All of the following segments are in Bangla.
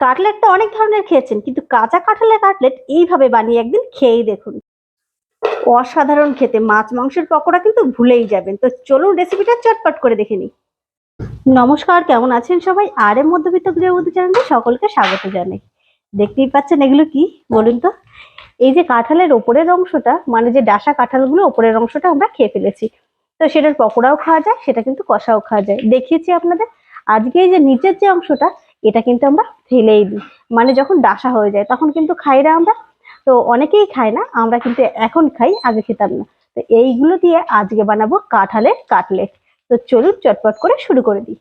কাটলেট তো অনেক ধরনের খেয়েছেন, কিন্তু কাঁচা কাঁঠালের কাটলেট এইভাবে বানিয়ে একদিন খেয়েই দেখুন। অসাধারণ খেতে, মাছ মাংসের পকোড়া কিন্তু ভুলেই যাবেন। তো চলুন রেসিপিটা চটপট করে দেখে নিই। নমস্কার, কেমন আছেন সবাই? আর এর মধ্যবিত্ত গৃহবধূ চ্যানেলে সকলকে স্বাগত জানাই। দেখতেই পাচ্ছেন এগুলো কি? বলুন তো। এই যে কাঁঠালের ওপরের অংশটা মানে যে ডাসা কাঁঠালগুলো, ওপরের অংশটা আমরা খেয়ে ফেলেছি। তো সেটার পকোড়াও খাওয়া যায়, সেটা কিন্তু কষাও খাওয়া যায়। দেখিয়েছি আপনাদের। আজকে এই যে নিচের যে অংশটা এটা কিন্তু আমরা ফেলেই দিই। মানে যখন ডাসা হয়ে যায়, তখন কিন্তু খাই না আমরা, তো অনেকেই খায় না, আমরা কিন্তু এখন খাই, আগে খেতাম না। তো এইগুলো দিয়ে আজকে বানাবো কাঁঠালের কাটলেট। তো চলুন চটপট করে শুরু করে দিই।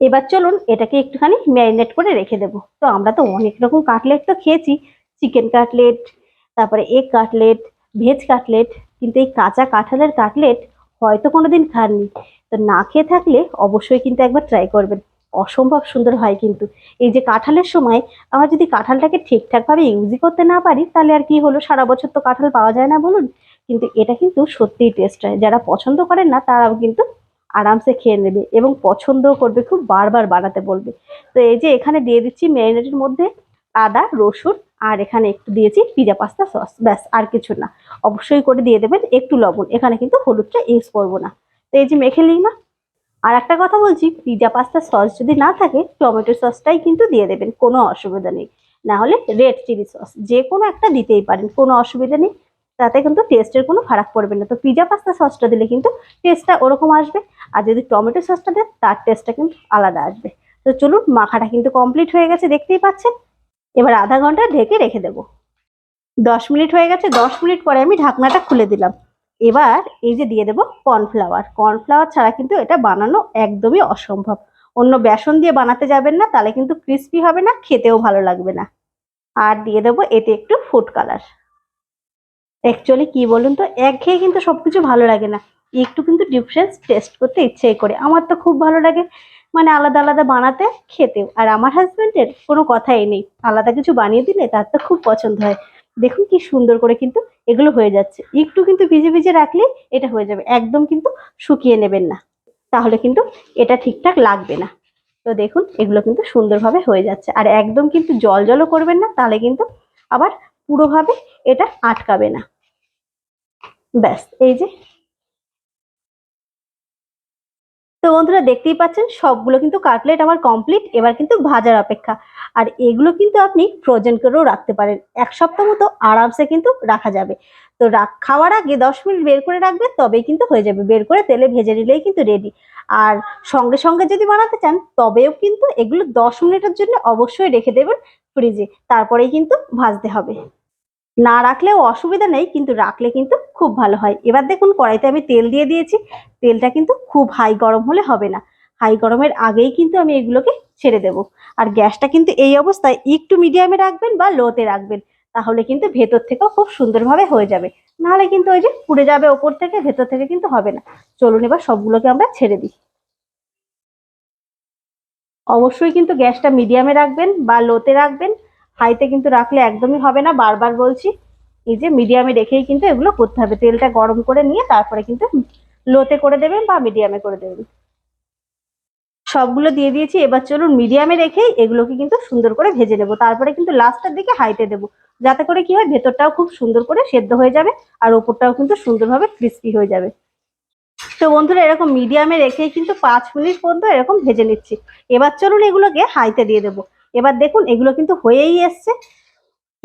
এবার চলুন এটাকে একটুখানি ম্যারিনেট করে রেখে দেবো। তো আমরা তো অনেক রকম কাটলেট তো খেয়েছি। চিকেন কাটলেট, তারপরে এগ কাটলেট, ভেজ কাটলেট, কিন্তু এই কাঁচা কাঁঠালের কাটলেট হয়তো কোনো দিন খাননি। তো না খেয়ে থাকলে অবশ্যই কিন্তু একবার ট্রাই করবেন। অসম্ভব সুন্দর হয় কিন্তু। এই যে কাঁঠালের সময় আমরা যদি কাঁঠালটাকে ঠিকঠাকভাবে ইউজই করতে না পারি, তাহলে আর কি হলো? সারা বছর তো কাঁঠাল পাওয়া যায় না বলুন। কিন্তু এটা কিন্তু সত্যিই টেস্ট হয়। যারা পছন্দ করেন না, তারাও কিন্তু আরামসে খেয়ে নেবে এবং পছন্দও করবে, খুব বারবার বানাতে বলবে। তো এই যে এখানে দিয়ে দিচ্ছি ম্যারিনেটের মধ্যে আদা, রসুন, আর এখানে একটু দিয়েছি পিজা পাস্তা সস ব্যাস, আর কিছু না। অবশ্যই করে দিয়ে দেবেন। একটু লবণ। এখানে কিন্তু হলুদটা ইউজ করব না। তো এই যে মেখে নিই না আর একটা কথা বলছি পিজা পাস্তা সস যদি না থাকে, টমেটো সসটাই কিন্তু দিয়ে দেবেন, কোনো অসুবিধা নেই। না হলে রেড চিলি সস যে কোনো একটা দিতেই পারেন, কোনো অসুবিধা নেই। তাতে কিন্তু টেস্টের কোনো ফারাক পড়বে না। তো পিজা পাস্তা সসটা দিলে কিন্তু টেস্টটা ওরকম আসবে, আর যদি টমেটো সসটা দেন, তার টেস্টটা কিন্তু আলাদা আসবে। তো চলুন, মাখাটা কিন্তু কমপ্লিট হয়ে গেছে, দেখতেই পাচ্ছেন। এবার আধা ঘণ্টা ঢেকে রেখে দেবো। দশ মিনিট হয়ে গেছে, দশ মিনিট পরে আমি ঢাকনাটা খুলে দিলাম। এবার এই যে দিয়ে দেবো কর্নফ্লাওয়ার। কর্নফ্লাওয়ার ছাড়া কিন্তু এটা বানানো একদমই অসম্ভব। অন্য বেসন দিয়ে বানাতে যাবেন না, তাহলে কিন্তু ক্রিস্পি হবে না, খেতেও ভালো লাগবে না। আর দিয়ে দেবো এতে একটু ফুড কালার অ্যাকচুয়ালি কি বলুন তো, একঘেয়ে কিন্তু সব কিছু ভালো লাগে না। একটু কিন্তু ডিফারেন্স টেস্ট করতে ইচ্ছেই করে। আমার তো খুব ভালো লাগে মানে আলাদা আলাদা বানাতে, খেতেও। আর আমার হাজব্যান্ডের কোনো কথাই নেই। আলাদা কিছু বানিয়ে দিলে তার তো খুব পছন্দ হয়। দেখুন কি সুন্দর করে কিন্তু এগুলো হয়ে যাচ্ছে। একটু কিন্তু ভিজে ভিজে রাখলে এটা হয়ে যাবে, একদম কিন্তু শুকিয়ে নেবেন না। তাহলে কিন্তু এটা ঠিকঠাক লাগবে না। তো দেখুন, এগুলো কিন্তু সুন্দরভাবে হয়ে যাচ্ছে। আর একদম কিন্তু জল জলও করবেন না, তাহলে কিন্তু আবার পুরোভাবে এটা আটকাবে না। ব্যাস, এই যে। তো বন্ধুরা, দেখতেই পাচ্ছেন, সবগুলো কিন্তু কাটলেট আমার কমপ্লিট এবার কিন্তু ভাজার অপেক্ষা। আর এগুলো কিন্তু আপনি ফ্রোজেন করেও রাখতে পারেন। এক সপ্তাহ মতো আরামসে কিন্তু রাখা যাবে। তো খাওয়ার আগে দশ মিনিট বের করে রাখবেন, তবেই কিন্তু হয়ে যাবে। বের করে তেলে ভেজে নিলেই কিন্তু রেডি আর সঙ্গে সঙ্গে যদি বানাতে চান, তবেও কিন্তু এগুলো দশ মিনিটের জন্য অবশ্যই রেখে দেবেন ফ্রিজে তারপরেই কিন্তু ভাজতে হবে। না রাখলেও অসুবিধা নেই, কিন্তু রাখলে কিন্তু খুব ভালো হয়। এবার দেখুন কড়াইতে আমি তেল দিয়ে দিয়েছি। তেলটা কিন্তু খুব হাই গরম হলে হবে না। হাই গরমের আগেই কিন্তু আমি এগুলোকে ছেড়ে দেব। আর গ্যাসটা কিন্তু এই অবস্থায় একটু মিডিয়ামে রাখবেন বা লোতে রাখবেন, তাহলে কিন্তু ভেতর থেকেও খুব সুন্দরভাবে হয়ে যাবে। নাহলে কিন্তু ওই যে পুড়ে যাবে ওপর থেকে, ভেতর থেকে কিন্তু হবে না। চলুন এবার সবগুলোকে আমরা ছেড়ে দিই। অবশ্যই কিন্তু গ্যাসটা মিডিয়ামে রাখবেন বা লোতে রাখবেন। হাইতে কিন্তু রাখলে একদমই হবে না, বারবার বলছি। এই যে মিডিয়ামে রেখেই কিন্তু এগুলো করতে হবে। তেলটা গরম করে নিয়ে তারপরে কিন্তু লোতে করে দেবেন বা মিডিয়ামে করে দেবেন। সবগুলো দিয়ে দিয়েছি। এবার চলুন মিডিয়ামে রেখেই এগুলোকে কিন্তু সুন্দর করে ভেজে নেব। তারপরে কিন্তু লাস্টের দিকে হাইতে দেবো। যাতে করে কি হয়, ভেতরটাও খুব সুন্দর করে সেদ্ধ হয়ে যাবে আর ওপরটাও কিন্তু সুন্দরভাবে ক্রিস্পি হয়ে যাবে। তো বন্ধুরা, এরকম মিডিয়ামে রেখেই কিন্তু পাঁচ মিনিট পর্যন্ত এরকম ভেজে নিচ্ছি। এবার চলুন এগুলোকে হাইতে দিয়ে দেবো। এবার দেখুন, এগুলো কিন্তু হয়েই এসছে।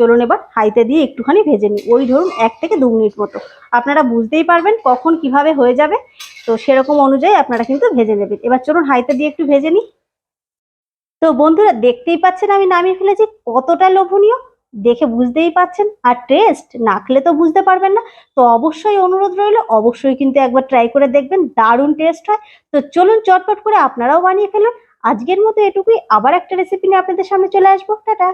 চলুন এবার হাইতে দিয়ে একটুখানি ভেজে নিই। ওই ধরুন এক থেকে দু মিনিট মতো। আপনারা বুঝতেই পারবেন কখন কীভাবে হয়ে যাবে। তো সেরকম অনুযায়ী আপনারা কিন্তু ভেজে নেবেন। এবার চলুন হাইতে দিয়ে একটু ভেজে নিই। তো বন্ধুরা, দেখতেই পাচ্ছেন আমি নামিয়ে ফেলেছি। কতটা লোভনীয়! দেখে বুঝতেই পাচ্ছেন। আর টেস্ট না খেলে তো বুঝতে পারবেন না। তো অবশ্যই অনুরোধ রইল, অবশ্যই কিন্তু একবার ট্রাই করে দেখবেন। দারুণ টেস্ট হয়। তো চলুন চটপট করে আপনারাও বানিয়ে ফেলুন। আজকের মতো এটুকুই। আবার একটা রেসিপি নিয়ে আপনাদের সামনে চলে আসব। টাটা!